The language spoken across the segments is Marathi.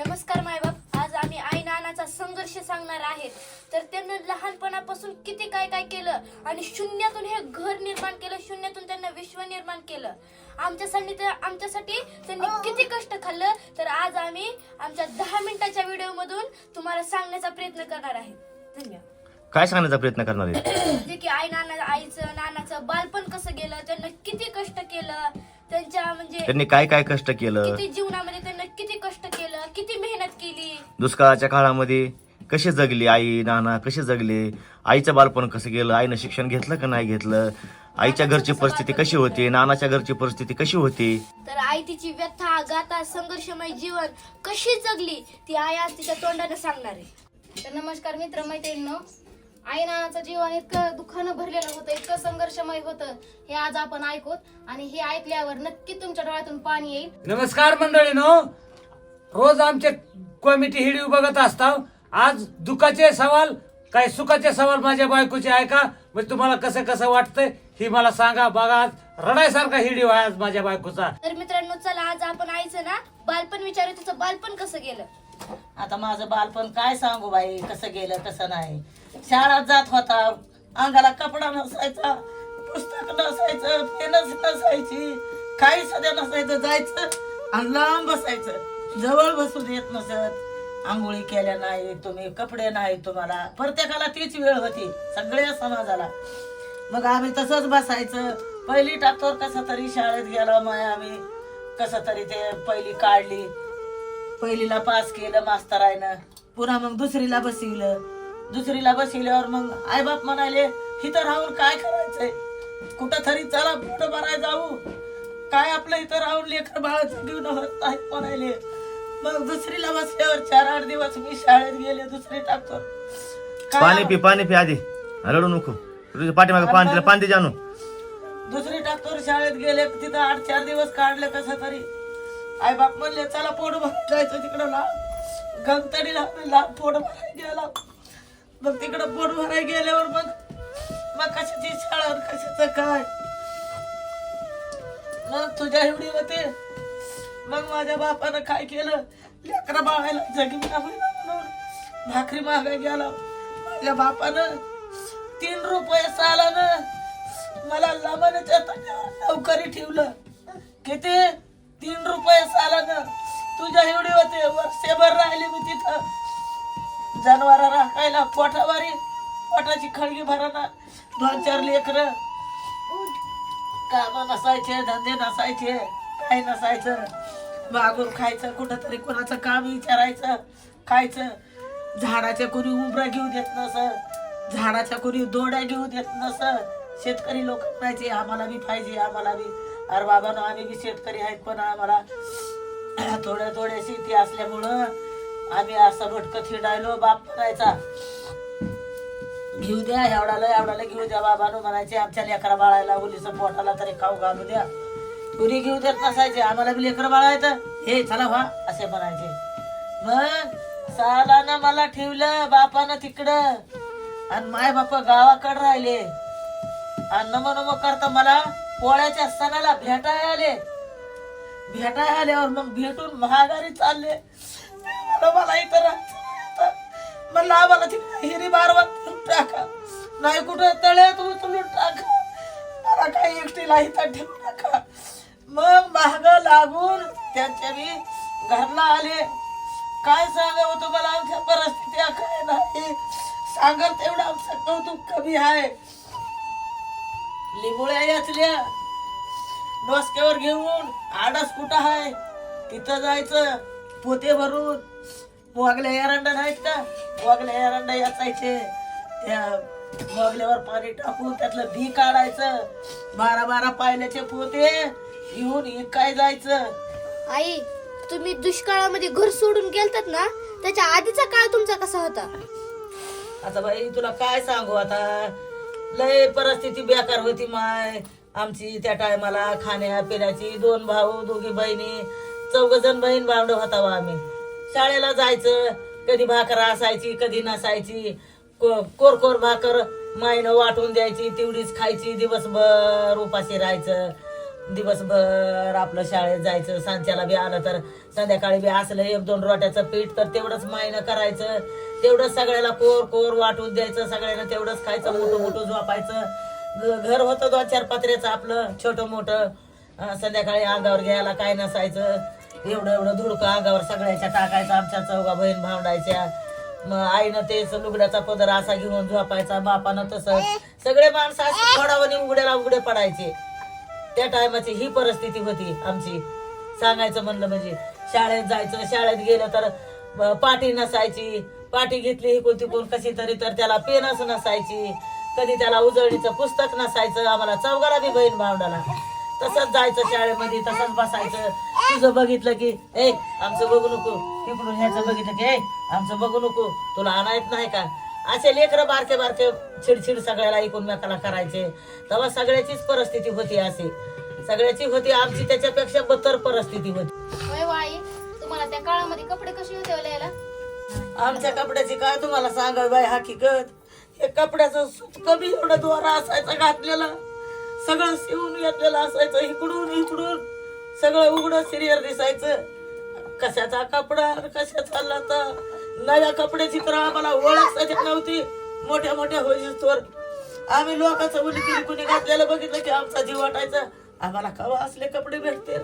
नमस्कार मायबाप आज आम्ही आई नानाचा संघर्ष सांगणार आहेत. तर त्यांनी लहानपणापासून किती काय काय केलं आणि शून्यातून हे घर निर्माण केलं शून्यातून त्यांना विश्व निर्माण केलं. आमच्यासाठी तर आमच्यासाठी त्यांनी किती कष्ट खाल्लं तर आज आम्ही आमच्या दहा मिनिटाच्या व्हिडिओ मधून तुम्हाला सांगण्याचा प्रयत्न करणार आहे. धन्यवाद. काय सांगण्याचा प्रयत्न करणार आहे? जे की आई नाना आईचं नानाचं बालपण कसं गेलं त्यांना किती कष्ट केलं त्यांच्या म्हणजे त्यांनी काय काय कष्ट केलं? किती जीवनामध्ये दुष्काळाच्या काळामध्ये कसे जगले आई नाना कसे जगले? आईचं बालपण कसं गेलं? आईनं शिक्षण घेतलं का नाही घेतलं? आईच्या घरची परिस्थिती कशी होती? नानाच्या घरची परिस्थिती कशी होती? तर आई तिची व्यथा गाथा संघर्षमय जीवन कशी जगली? ती आई आज तिच्या तोंडाने सांगणार आहे. तर नमस्कार मित्र मैत्रिणींनो. आई नानाचं जीवन इतकं दुःखानं भरलेलं होतं इतकं संघर्षमय होतं हे आज आपण ऐकूत आणि हे ऐकल्यावर नक्की तुमच्या डोळ्यातून पाणी येईल. नमस्कार मंडळीनो. रोज आमचे कॉमिटी हिडिओ बघत असता आज दुःखाचे सवाल काय सुखाचे सवाल माझ्या बायकोचे ऐका म्हणजे तुम्हाला कसं कसं वाटतंय ही मला सांगा. बघा आज रडायसारखा हिडिओ आहे आज माझ्या बायकोचा. तर मित्रांनो चला आज आपण आईचं ना बालपण विचारू तिचं बालपण कसं गेलं? आता माझं बालपण काय सांगू बाई कसं गेलं कसं नाही. शाळात जात होता अंगाला कपडा नसायचा पुस्तक नसायचं पेनच नसायची काही सध्या नसायचं जायचं आणि लांब बसायचं. जवळ बसू देत नसत. आंघोळी केल्या नाही तुम्ही कपडे नाही तुम्हाला. प्रत्येकाला तीच वेळ होती सगळ्या समाजाला. मग आम्ही तसंच बसायचं. पहिली टाकतोर कसं तरी शाळेत गेलो मग आम्ही. कसं तरी ते पहिली काढली. पहिलीला पास केलं मास्तरायनं. पुन्हा मग दुसरीला बसविलं. दुसरीला बसविल्यावर मग आईबाप म्हणाले इथं राहून काय करायचंय? कुठं तरी चला पुढं भराय जाऊ. काय आपलं इथं राहून लेकर बाळाचं घेऊन होत नाही म्हणाले. मग दुसरीला बसल्यावर चार आठ दिवस मी शाळेत गेले दुसरी टाकतो. पाणी पी पाणी पी आधी. रडू नको. तुझ्या पाठीमागे पाणी तिला पाणी दे जाणू दुसरी टाकतोर शाळेत गेले तिथं आठ चार दिवस काढले कसं तरी. आई बाप म्हणले चला पोट भरायचं तिकडं ला गंतडी ला पोट भरायला गेला मग तिकडं पोट भरायला गेल्यावर मग मग कशाची शाळा कशाचं काय? मग तुझ्या एवढी होते. मग माझ्या बापानं काय केलं? लेकरा बाळायला जगी म्हणून? भाकरी मागाय गेला माझ्या बापानं तीन रुपये सालानं मला लमणच्या तट्यावर नोकरी ठेवलं. किती? तीन रुपये सालानं. तुझ्या एवढी होते वर्षभर राहिले मी तिथं. जनावर राखायला पोटावारी पोटाची खळगी भराना दोन चार लेकर. काम नसायचे धंदे नसायचे काय नसायचं. मागून खायचं कुठं तरी कोणाचं काम विचारायचं खायचं. झाडाच्या कोणी उमरा घेऊ देत नसं. झाडाच्या कोणी दोड्या घेऊ देत नसं. शेतकरी लोक म्हणायचे आम्हाला बी पाहिजे आम्हाला बी. अरे बाबा आम्ही बी शेतकरी आहेत पण आम्हाला थोड्या थोड्या शेती असल्यामुळं आम्ही असं भटकत हिंडायलो बाप म्हणायचा. घेऊ द्या एवढाला एवढाला घेऊ द्या बाबानो म्हणायचे. आमच्या लेकरा बाळायला उलीचं पोटाला तरी खाऊ घालू द्या. कुणी घेऊ देत नसायचे. आम्हाला बी लेकर बाळायचं. हे चला व्हा असे म्हणायचे. मग सालानं मला ठेवलं बापानं तिकडं. आणि माय बाप गावाकडे राहिले. आणि नमो नमो करता मला पोळ्याच्या सणाला भेटाय आले. भेटाय आल्यावर मग भेटून महागारी चालले. मला इतर म्हणलं आम्हाला तिकडे हिरी बारवात टाका. नाही कुठं तळ्यात उचलून टाका. मला काही एकटीला इथं ठेवू नका. मग महाग लागून त्यांच्या मी घरला आले. काय सांगावं तुम्हाला? आमच्या परिस्थिती काय नाही. सांगाल तेवढं आमचं कौतुक कमी आहे. लिंबोळ्या याचल्या. डोसक्यावर घेऊन आडस कुठं आहे? तिथं जायचं. पोते भरून. मोगल्या एरंडा नाहीत का? मोगल्या एरंडा याचायचे. त्या मोगल्यावर पाणी टाकून त्यातलं बी काढायचं. बारा बारा पायल्याचे पोते. घेऊन इकाय जायचं? आई तुम्ही दुष्काळामध्ये घर सोडून गेलतात ना त्याच्या आधीचा काळ तुमचा कसा होता? आता बाई तुला काय सांगू आता? लय परिस्थिती बेकार होती माय. आमची त्या टायमाला खाण्या पिण्याची दोन भाऊ दोघी बहिणी चौघ जण बहीण भावंड होता बा आम्ही. शाळेला जायचं कधी भाकर असायची कधी नसायची. को- कोर कोर भाकर मायनं वाटून द्यायची तेवढीच खायची दिवसभर उपाशी राहायचं. दिवसभर आपलं शाळेत जायचं सांच्याला बी आलं तर संध्याकाळी बी असलं एक दोन रोट्याचं पीठ तर तेवढंच मायनं करायचं. तेवढंच सगळ्याला कोर कोर वाटून द्यायचं सगळ्यांना तेवढंच खायचं मोठं मोठं झोपायचं. घर होतं दोन चार पत्र्याचं आपलं छोटं मोठं. संध्याकाळी अंगावर घ्यायला काय नसायचं. एवढं एवढं धुडकं अंगावर सगळ्याच्या टाकायचं आमच्या चौघा बहीण भावंडायच्या. मग आईनं तेच लुगड्याचा पदर असा घेऊन झोपायचा बापानं तसं. सगळे माणसं असे खोडावणी उघड्याला उघडे पडायचे. त्या टायमाची ही परिस्थिती होती आमची. सांगायचं म्हणलं म्हणजे शाळेत जायचं शाळेत गेलं तर पाटी नसायची. पाटी घेतली कोणती कोण कशी तरी तर त्याला पेनच नसायची. कधी त्याला उजळणीचं पुस्तक नसायचं. आम्हाला चौघाला बी बहीण भावडाला. तसंच जायचं शाळेमध्ये तसंच बसायचं. तुझं बघितलं की ए आमचं बघू नको. तिकडून ह्याचं बघितलं की ए आमचं बघू नको. तुला आणायत नाही का? असे लेकरं बारके बारके चिडचिड सगळ्याला एकूणमेकाला करायचे. तेव्हा सगळ्याचीच परिस्थिती होती अशी. सगळ्याची होती आमची त्याच्यापेक्षा बत्तर परिस्थिती होती. होय तुम्हाला त्या काळामध्ये कपडे कसे होते हो आमच्या कपड्याची काय तुम्हाला सांगा बाय हकीकत? हे कपड्याचं सूत कमी एवढं द्वारा असायचा घातलेला. सगळं शिवून घेतलेलं असायचं इकडून इकडून. सगळं उघडं सिरियर दिसायचं. कशाचा कपडा कशाचा लता? नव्या कपड्याची तर आम्हाला ओळख सध्या नव्हती. मोठ्या मोठ्या होईस्तोवर आम्ही लोकांचं मुली कुणी घातलेलं बघितलं की आमचा जीव वाटायचा. आम्हाला कवा असले कपडे भेटते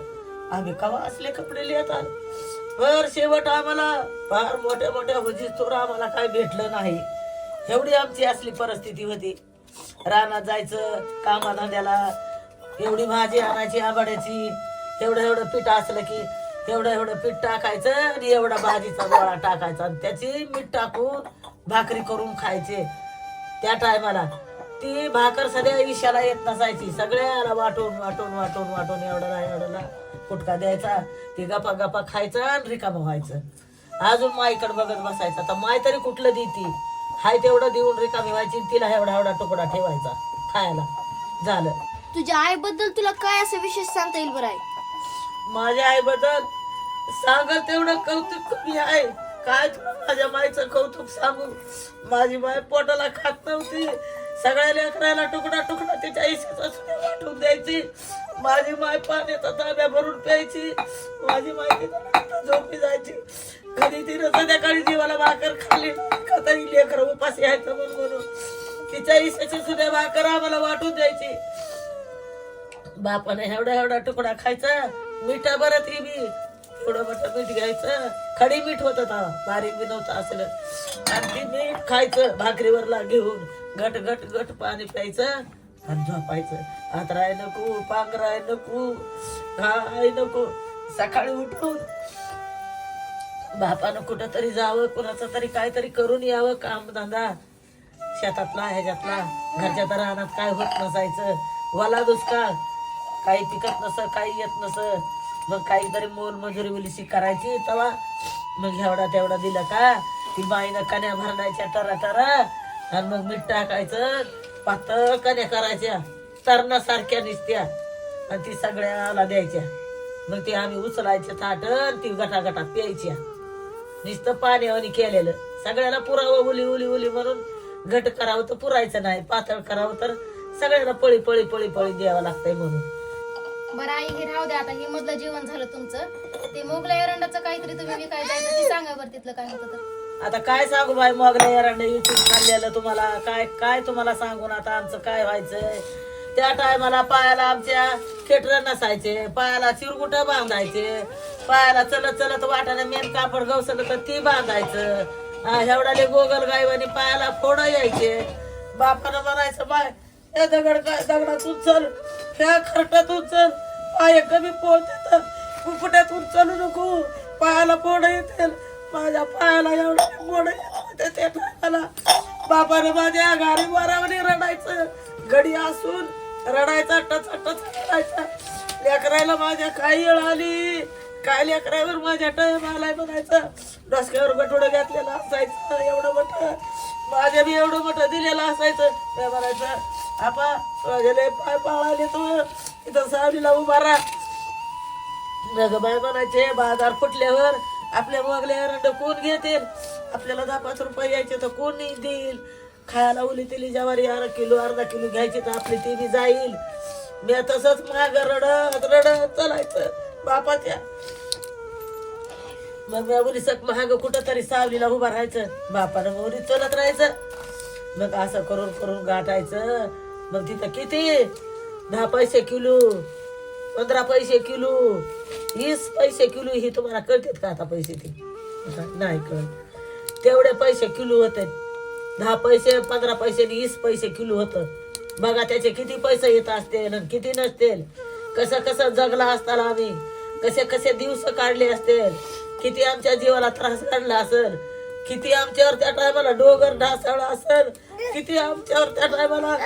आम्ही कवा असले कपडे लिहितात? बर शेवट आम्हाला फार मोठ्या मोठ्या होजीस्तोवर आम्हाला काय भेटलं नाही. एवढी आमची असली परिस्थिती होती. रानात जायचं कामाधंद्याला एवढी भाजी आणायची आंबाड्याची एवढं एवढं पीठ असलं की एवढं एवढं पीठ टाकायचं आणि एवढा भाजीचा गोळा टाकायचा. आणि त्याची मीठ टाकून भाकरी करून खायचे. त्या टायमाला ती भाकर सध्या इशाला येत नसायची. सगळ्याला वाटून वाटून वाटून वाटून एवढा एवढा कुटका द्यायचा ती गपा गपा खायचा आणि रिकामं व्हायचं. अजून माईकडे बघत बसायचं. आता माय तरी कुठलं देती हाय तेवढं देऊन रिकामी व्हायची तिला एवढा एवढा तुकडा ठेवायचा खायला. झालं. तुझ्या आईबद्दल तुला काय असं विशेष सांगता येईल बरं आई? माझ्या आईबद्दल सांगा तेवढं कौतुक कमी आहे. काय तुला माझ्या माईचं कौतुक सांगू माझी माय पोटाला खात नव्हती. सगळ्या लेकराला तुकडा तुकडा तिच्या आयुष्याचा सुद्धा वाटून द्यायची. माझी माय पाण्याचा ताब्या भरून प्यायची. माझी माय तिथं झोपी जायची. कधी तिनं संध्याकाळी जीवाला भाकर खाल्ली. का लेकर उपाशी यायचं म्हणून म्हणून. तिच्या आयुष्याची सुद्धा भाकर आम्हाला वाटून द्यायची. बापाने एवढा एवढा तुकडा खायचा. मिठा बरं ती बी. थोडं मोठं मीठ घ्यायचं. खडी मीठ होत होता बारीक बी नव्हतं असलं. आणि ते मीठ खायचं. भाकरीवरला घेऊन घट घट घट पाणी प्यायचं. आणि झोपायचं. आतराय नको पांघराय नको काय नको. सकाळी उठून बापानं कुठं तरी जावं कुणाचं तरी काहीतरी करून यावं काम धंदा. शेतातला ह्याच्यातला घरच्या तर रानात काय होत नसायचं. वला दुष्काळ. काही पिकत नस काही येत नस. मग काहीतरी मोल मजुरी करायची तेव्हा मग एवढा तेवढा दिला का? ती बाईनं कण्या भरण्याच्या टरा तरा आणि मग मीठ टाकायचं पातळ कण्या करायच्या तरणासारख्या निसत्या आणि ती सगळ्याला द्यायच्या. मग ती आम्ही उचलायच्या ताट ती गटा गटा प्यायच्या. नुसतं पाण्यावानी केलेलं. सगळ्याला पुरावं उली उली उली म्हणून घट करावं तर पुरायचं नाही पातळ करावं तर सगळ्याला पळी पळी पळी पळी द्यावं लागतंय म्हणून. बरं आई हे राहू द्या आता. हे मधलं जेवण झालं तुमचं. ते मोगला एरंडाचं काहीतरी तुम्ही विकाय जायचं ते सांगा बरं तिथलं काय होतं तर. आता काय सांगू बाई मोगला एरंड युट्यूब खाल्लेलं तुम्हाला? काय काय तुम्हाला सांगून आता आमचं काय व्हायचंय? त्या टायमाला पायाला आमच्या खेटर नसायचे. पायाला चिरगुट बांधायचे. पायाला चलत चलत वाटाने मेन कापड गवसलं तर ती बांधायचं. हा, एवढाले गोगल गायवानी पायाला फोड यायचे. बापानं म्हणायचं बाय हे दगड काय दगडातून चल. ह्या खरटातून चल. पाय कमी पोहत कुकुट्यातून चलू नको. पायाला पोड येतील माझ्या पायाला एवढा मोड येत त्या टायमाला माझ्या गाडी मारावणी रडायचं. घडी असून रडायचा टच टच करायचा. लेकरायला माझ्या काय येळ आली. काय लेकरावर माझ्या टाइम आलाय म्हणायचं डोसक्यावर गटोडं घातलेलं असायचं. एवढं मोठं. माझ्या बी एवढं मोठं दिलेलं असायचं. काय म्हणायचं? आपा माझ्या पाय पाळाले तू. इथं सावलीला उभा राहा. मग बाय म्हणायचे बाजार फुटल्यावर आपल्या मागल्या एरंड कोण घेतील? आपल्याला दहा पाच रुपये यायचे तर कोण देईल खायला उली तिली ज्वारी अर्धा किलो अर्धा किलो घ्यायची तर आपली ती बी जाईल. मी तसंच माग रडत रडत चालायचं. बापाच्या. मग मी उरीसक महाग कुठं तरी सावलीला उभा राहायचं. बापानं उरी चलत राहायचं. मग असं करून करून गाठायचं. मग तिथं किती? दहा पैसे किलो पंधरा पैसे किलो वीस पैसे किलो ही तुम्हाला कळतात का आता पैसे ते? नाही कळत. तेवढे पैसे किलो होते. दहा पैसे पंधरा पैसे वीस पैसे किलो होतं. बघा त्याचे किती पैसे येत असतील आणि किती नसतील. कसं कसं जगला असताना आम्ही. कसे कसे दिवस काढले असतील. किती आमच्या जीवाला त्रास काढला असेल. किती आमच्यावर त्या टायमाला डोगर ढासळला असेल. किती आमच्यावर त्या टायमाला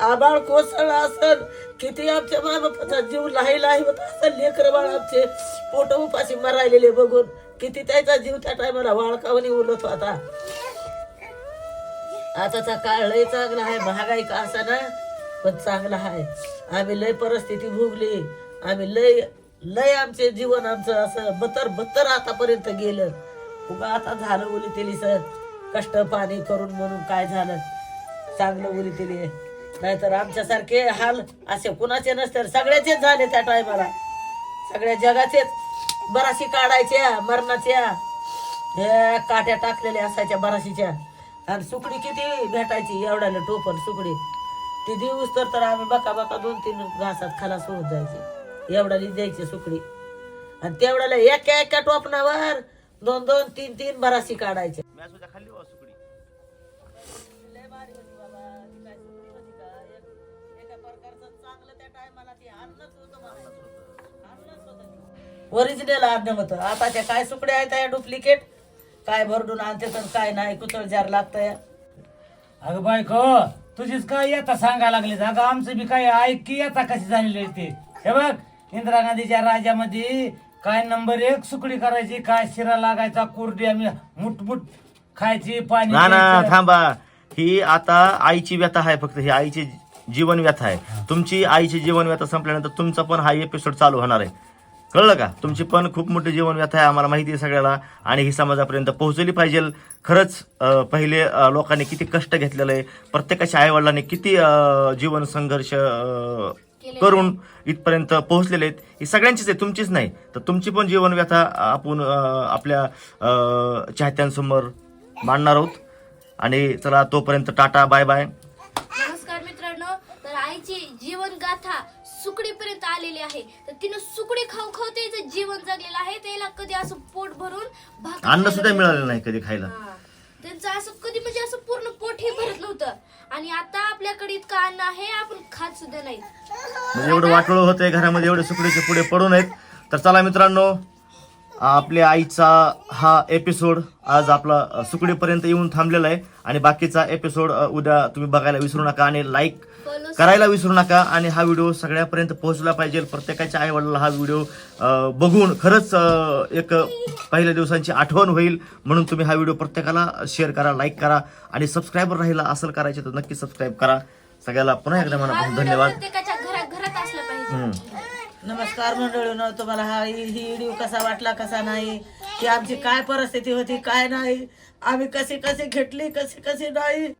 आबाळ कोसळला असल किती आमच्या मायबापाचा जीव लाही लाही होत असेल लेकर बाळ आमचे. पोट उपाशी मरायलेले बघून. किती त्याचा जीव त्या टायमाला वाळकावणी उलत होता. आताचा काळ लय चांगला आहे. महागाई का असा ना पण चांगला आहे. आम्ही लय परिस्थिती भोगली. आम्ही लय लय आमचे जीवन आमचं असं बतर बतर आतापर्यंत गेलं. उगा आता झालं उली तेली सर. कष्ट पाणी करून म्हणून काय झालं? चांगलं उली तेली नाहीतर आमच्यासारखे हाल असे कुणाचे नसते. सगळ्याचेच झाले त्या टायमाला. सगळ्या जगाचेच. बराशी काढायच्या मरणाच्या. हे काट्या टाकलेल्या असायच्या बराशीच्या आणि सुकडी किती भेटायची एवढ्याला टोपण सुकडी. ती दिवस तर तर आम्ही बका बका दोन तीन घासात खालास होत जायचे. एवढ्याली द्यायची सुकडी. आणि तेवढ्याला एका एका टोपणावर दोन दोन तीन तीन बराशी काढायच्या ओरिजिनल अन्न होतं. आताच्या काय सुकड्या आहेत या डुप्लिकेट काय भरडून आणते तर काय नाही कुतळ जार लागतंय. अगं बायको तुझीच काय येता सांगायला लागली? अगं आमचं बी काय ऐक की येता कशी झालेली ते? हे बघ इंदिरा गांधीच्या राज्यामध्ये काय नंबर एक सुकडी करायची काय शिरा लागायचा कुरडी आम्ही मुठमुठ खायची पाणी ना ना प्यायचं. थांबा. ही आता आईची व्यथा आहे फक्त ही आईची जीवन व्यथा आहे तुमची आईची जीवन व्यथा संपल्यानंतर तुमचा पण हा एपिसोड चालू होणार आहे. कळलं का? तुमची पण खूप मोठी जीवन व्यथा आहे आम्हाला माहिती आहे सगळ्याला आणि ही समाजापर्यंत पोहोचली पाहिजे. खरंच पहिले लोकांनी किती कष्ट घेतलेलं आहे. प्रत्येकाच्या आईवडिलांनी किती जीवन संघर्ष करून इथपर्यंत पोहोचलेले आहेत. ही सगळ्यांचीच आहे तुमचीच नाही. तर तुमची पण जीवन व्यथा आपण आपल्या चाहत्यांसमोर मांडणार आहोत. आणि चला तोपर्यंत टाटा बाय बाय नमस्कार मित्रांनो तर आईची जीवन गाथा सुकडीपर्यंत आलेली आहे. तर तिनं सुकडी खाऊ खाऊ तिचं जीवन जगलेलं आहे त्याला कधी असं पोट भरून भाकर अन्न सुद्धा मिळालं नाही. कधी खायला. हा. त्यांचं असं कधी म्हणजे असं पूर्ण पोटही भरत नव्हतं. आणि आता आपल्याकडे इतकं अन्न आहे आपण खात सुद्धा नाही म्हणजे एवढं वाटोळं होतंय घरामध्ये एवढे सुकडीचे पुढे पडून आहेत तर चला मित्रांनो आपल्या आईचा हा एपिसोड आज आपला सुकडीपर्यंत येऊन थांबलेला आहे. आणि बाकीचा एपिसोड उद्या तुम्ही बघायला विसरू नका आणि लाईक करायला विसरू नका. आणि हा व्हिडिओ सगळ्यापर्यंत पोहोचला पाहिजे. प्रत्येकाच्या आई वडिलांना हा व्हिडिओ बघून खरंच एक पहिल्या दिवसांची आठवण होईल. म्हणून तुम्ही हा व्हिडिओ प्रत्येकाला शेअर करा लाईक करा. आणि सबस्क्राईबर राहिला असेल करायचे तर नक्की सबस्क्राईब करा. सगळ्याला पुन्हा एकदा मनापासून धन्यवाद. नमस्कार मंडळीनं तुम्हाला हा ही व्हिडिओ कसा वाटला कसा नाही? की आमची काय परिस्थिती होती काय नाही? आम्ही कशी कशी घेतली कशी कशी नाही?